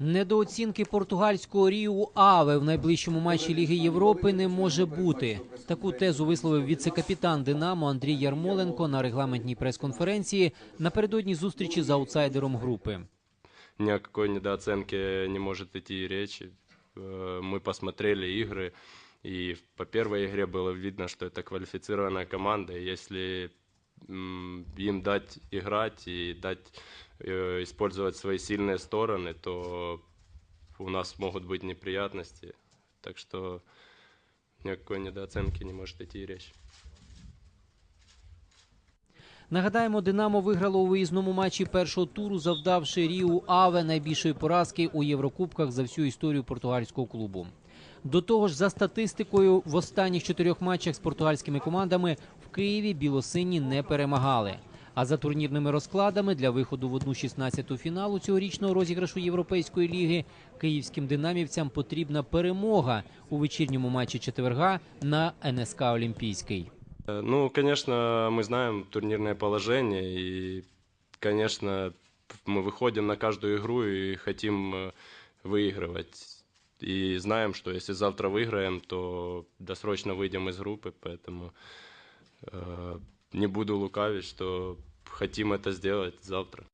Недооцінки португальського Ріу Аве в найближчому матчі Ліги Європи не може бути. Таку тезу висловив віце-капітан Динамо Андрій Ярмоленко на регламентній прес-конференції напередодні зустрічі з аутсайдером групи. ни о какой недооценке не может идти и речи. Э, Мы посмотрели игры, и по первой игре было видно, что это квалифицированная команда. И если м, им дать играть и дать э, использовать свои сильные стороны, то у нас могут быть неприятности. Так что ни о какой недооценке не может идти и речь. Нагадаємо, Динамо виграло у виїзному матчі першого туру, завдавши Ріу Аве найбільшої поразки у Єврокубках за всю історію португальського клубу. До того ж, за статистикою, в останніх чотирьох матчах з португальськими командами в Києві білосині не перемагали. А за турнірними розкладами для виходу в одну 16-ту фіналу цьогорічного розіграшу Європейської ліги київським динамівцям потрібна перемога у вечірньому матчі четверга на НСК Олімпійський. Э, Ну, конечно, мы знаем турнирное положение, и, конечно, мы выходим на каждую игру и хотим э, выигрывать. И знаем, что если завтра выиграем, то досрочно выйдем из группы, поэтому э, не буду лукавить, что хотим это сделать завтра.